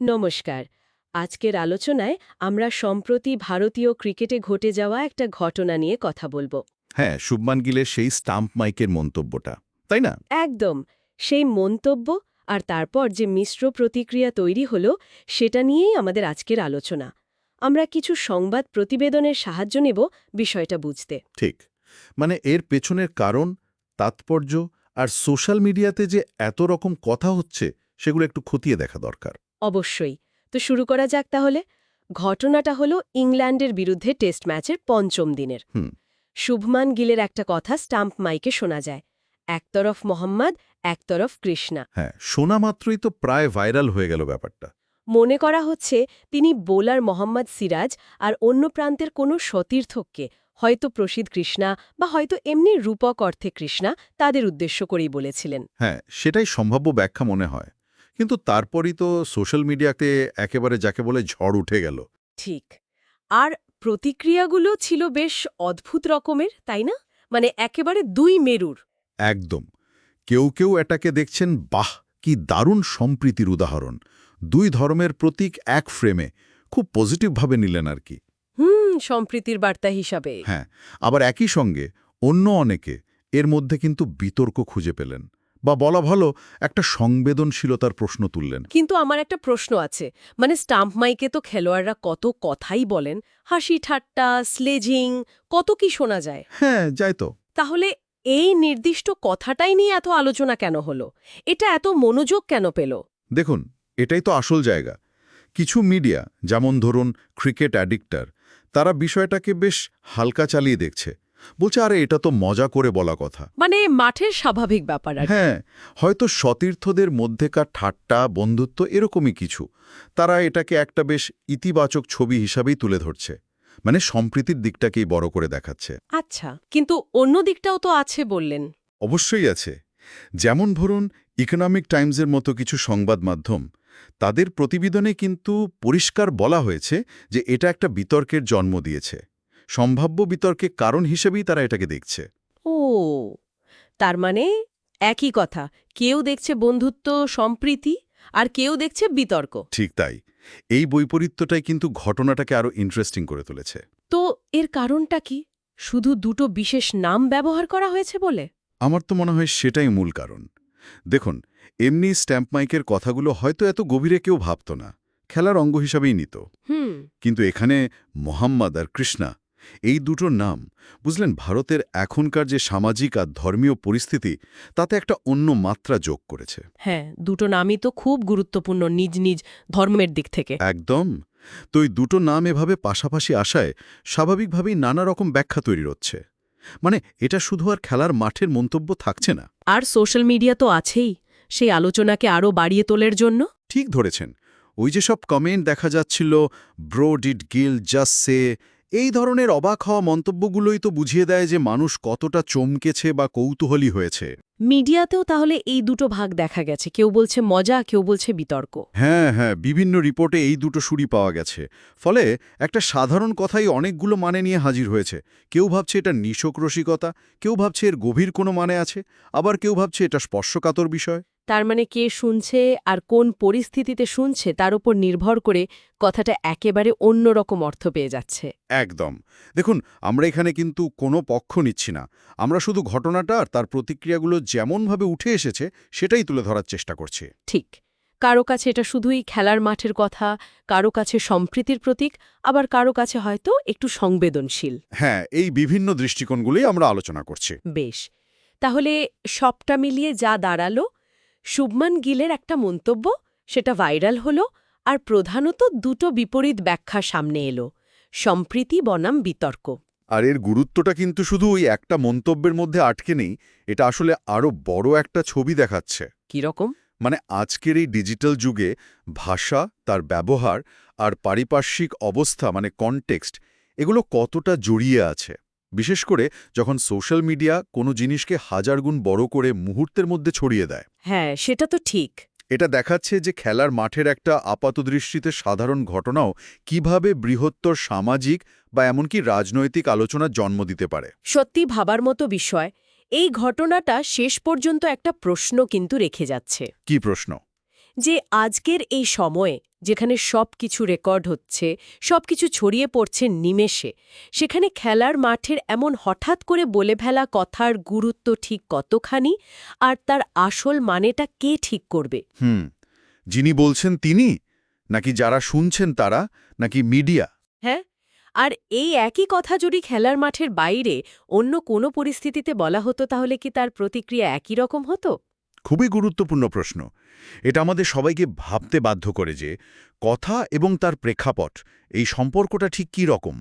নমস্কার। আজকের আলোচনায় আমরা সম্প্রতি ভারতীয় ক্রিকেটে ঘটে যাওয়া একটা ঘটনা নিয়ে কথা বলব। হ্যাঁ শুভমান গিলের সেই স্টাম্প মাইকের মন্তব্যটা তাই না? একদম। সেই মন্তব্য আর তারপর যে মিশ্র প্রতিক্রিয়া তৈরি হলো সেটা নিয়েই আমাদের আজকের আলোচনা। আমরা কিছু সংবাদ প্রতিবেদনের সাহায্য নেব বিষয়টা বুঝতে। ঠিক। মানে এর পেছনের কারণ তাৎপর্য আর সোশ্যাল মিডিয়াতে যে এত রকম কথা হচ্ছে সেগুলো একটু খতিয়ে দেখা দরকার। অবশ্যই। তো শুরু করা যাক তাহলে। ঘটনাটা হলো ইংল্যান্ডের বিরুদ্ধে টেস্ট ম্যাচের পঞ্চম দিনের। শুভমান গিলের একটা কথা স্টাম্প মাইকে শোনা যায়। একতরফ মোহাম্মদ একতরফ কৃষ্ণা। হ্যাঁ শোনা মাত্রই তো প্রায় ভাইরাল হয়ে গেল ব্যাপারটা। মনে করা হচ্ছে তিনি বোলার মোহাম্মদ সিরাজ আর অন্য প্রান্তের কোনো সতীর্থককে হয়তো প্রসিদ্ধ কৃষ্ণা বা হয়তো এমনি রূপক অর্থে কৃষ্ণা তাদের উদ্দেশ্য করেই বলেছিলেন। হ্যাঁ সেটাই সম্ভাব্য ব্যাখ্যা মনে হয়। কিন্তু তারপরই তো সোশ্যাল মিডিয়াতে একেবারে যাকে বলে ঝড় উঠে গেল। ঠিক। আর প্রতিক্রিয়াগুলো ছিল বেশ অদ্ভুত রকমের তাই না? মানে একেবারে দুই মেরুর। একদম। কেউ কেউ এটাকে দেখছেন বাহ কি দারুণ সম্প্রীতির উদাহরণ। দুই ধর্মের প্রতীক এক ফ্রেমে। খুব পজিটিভভাবে নিলেন আর কি। হুম সম্প্রীতির বার্তা হিসাবে। হ্যাঁ আবার একই সঙ্গে অন্য অনেকে এর মধ্যে কিন্তু বিতর্ক খুঁজে পেলেন। বা বলা ভালো একটা সংবেদনশীলতার প্রশ্ন তুললেন। কিন্তু আমার একটা প্রশ্ন আছে। মানে স্টাম্প মাইকে তো খেলোয়াড়রা কত কথাই বলেন। হাসি ঠাট্টা স্লেজিং কত কি শোনা যায়। হ্যাঁ যাই তো। তাহলে এই নির্দিষ্ট কথাটাই নিয়ে এত আলোচনা কেন হলো? এটা এত মনোযোগ কেন পেল? দেখুন এটাই তো আসল জায়গা। কিছু মিডিয়া যেমন ধরুন ক্রিকেট অ্যাডিক্টার তারা বিষয়টাকে বেশ হালকা চালিয়ে দেখছে। বলছে আরে এটা তো মজা করে বলা কথা। মানে মাঠের স্বাভাবিক ব্যাপার হ্যাঁ হয়তো সতীর্থদের মধ্যেকার ঠাট্টা বন্ধুত্ব এরকমই কিছু। তারা এটাকে একটা বেশ ইতিবাচক ছবি হিসাবেই তুলে ধরছে। মানে সম্প্রীতির দিকটাকেই বড় করে দেখাচ্ছে। আচ্ছা কিন্তু অন্য দিকটাও তো আছে বললেন। অবশ্যই আছে। যেমন ধরুন ইকোনমিক টাইমসের মতো কিছু সংবাদ মাধ্যম। তাদের প্রতিবেদনে কিন্তু পরিষ্কার বলা হয়েছে যে এটা একটা বিতর্কের জন্ম দিয়েছে। সম্ভাব্য বিতর্কের কারণ হিসেবেই তারা এটাকে দেখছে। ও তার মানে একই কথা। কেউ দেখছে বন্ধুত্ব সম্প্রীতি আর কেউ দেখছে বিতর্ক। ঠিক তাই। এই বৈপরীত্যটাই কিন্তু ঘটনাটাকে আরও ইন্টারেস্টিং করে তুলেছে। তো এর কারণটা কি? শুধু দুটো বিশেষ নাম ব্যবহার করা হয়েছে বলে? আমার তো মনে হয় সেটাই মূল কারণ। দেখুন এমনি স্ট্যাম্প মাইকের কথাগুলো হয়তো এত গভীরে কেউ ভাবত না। খেলার অঙ্গ হিসাবেই নিত। হুম। কিন্তু এখানে মোহাম্মদ আর কৃষ্ণা এই দুটো নাম বুঝলেন ভারতের এখনকার যে সামাজিক আর ধর্মীয় পরিস্থিতি তাতে একটা অন্য মাত্রা যোগ করেছে। হ্যাঁ দুটো নামই তো খুব গুরুত্বপূর্ণ নিজ নিজ ধর্মের দিক থেকে। একদম। তো এই দুটো নাম এভাবে পাশাপাশি আসায় স্বাভাবিকভাবেই নানা রকম ব্যাখ্যা তৈরি হচ্ছে। মানে এটা শুধু আর খেলার মাঠের মন্তব্য থাকছে না। আর সোশ্যাল মিডিয়া তো আছেই সেই আলোচনাকে আরও বাড়িয়ে তোলার জন্য? ঠিক ধরেছেন। ওই যে সব কমেন্ট দেখা যাচ্ছিল ব্রো ডিড গিল জাস্ট সে এই ধরনের অবাক হওয়া মন্তব্যগুলোই তো বুঝিয়ে দেয় যে মানুষ কতটা চমকেছে বা কৌতূহলী হয়েছে। মিডিয়াতেও তাহলে এই দুটো ভাগ দেখা গেছে। কেউ বলছে মজা কেউ বলছে বিতর্ক। হ্যাঁ হ্যাঁ বিভিন্ন রিপোর্টে এই দুটো সুরি পাওয়া গেছে। ফলে একটা সাধারণ কথাই অনেকগুলো মানে নিয়ে হাজির হয়েছে। কেউ ভাবছে এটা নিশক রসিকতা কেউ ভাবছে এর গভীর কোনো মানে আছে আবার কেউ ভাবছে এটা স্পর্শকাতর বিষয়। তার মানে কে শুনছে আর কোন পরিস্থিতিতে শুনছে তার উপর নির্ভর করে কথাটা একেবারে অন্যরকম অর্থ পেয়ে যাচ্ছে। একদম। দেখুন আমরা এখানে কিন্তু কোনো পক্ষ নিচ্ছি না। আমরা শুধু ঘটনাটা আর তার প্রতিক্রিয়াগুলো যেমনভাবে উঠে এসেছে সেটাই তুলে ধরার চেষ্টা করছি। ঠিক। কারও কাছে এটা শুধুই খেলার মাঠের কথা কারও কাছে সম্প্রীতির প্রতীক আবার কারও কাছে হয়তো একটু সংবেদনশীল। হ্যাঁ এই বিভিন্ন দৃষ্টিকোণগুলোই আমরা আলোচনা করছি। বেশ। তাহলে সবটা মিলিয়ে যা দাঁড়াল শুভমান গিলের একটা মন্তব্য সেটা ভাইরাল হলো আর প্রধানত দুটো বিপরীত ব্যাখ্যা সামনে এলো সম্প্রীতি বনাম বিতর্ক। আর এর গুরুত্বটা কিন্তু শুধু ওই একটা মন্তব্যের মধ্যে আটকে নেই এটা আসলে আরও বড় একটা ছবি দেখাচ্ছে। কীরকম মানে আজকের এই ডিজিটাল যুগে ভাষা তার ব্যবহার আর পারিপার্শ্বিক অবস্থা মানে কনটেক্সট এগুলো কতটা জড়িয়ে আছে? বিশেষ করে যখন সোশ্যাল মিডিয়া কোনো জিনিসকে হাজার গুণ বড় করে মুহূর্তের মধ্যে ছড়িয়ে দেয়। হ্যাঁ সেটা তো ঠিক। এটা দেখাচ্ছে যে খেলার মাঠের একটা আপাতদৃষ্টিতে সাধারণ ঘটনাও কীভাবে বৃহত্তর সামাজিক বা এমনকি রাজনৈতিক আলোচনার জন্ম দিতে পারে। সত্যি ভাবার মতো বিষয়। এই ঘটনাটা শেষ পর্যন্ত একটা প্রশ্ন কিন্তু রেখে যাচ্ছে। কি প্রশ্ন? যে আজকের এই সময়ে যেখানে সব কিছু রেকর্ড হচ্ছে সব কিছু ছড়িয়ে পড়ছে নিমেষে সেখানে খেলার মাঠের এমন হঠাৎ করে বলে ফেলা কথার গুরুত্ব ঠিক কতখানি আর তার আসল মানেটা কে ঠিক করবে? হুম যিনি বলছেন তিনি? নাকি যারা শুনছেন তারা? নাকি মিডিয়া? হ্যাঁ আর এই একই কথা যদি খেলার মাঠের বাইরে অন্য কোনো পরিস্থিতিতে বলা হতো তাহলে কি তার প্রতিক্রিয়া একই রকম হতো? খুবই গুরুত্বপূর্ণ প্রশ্ন। এটা আমাদের সবাইকে ভাবতে বাধ্য করে যে, কথা এবং তার প্রেক্ষাপট, এই সম্পর্কটা ঠিক কী রকম?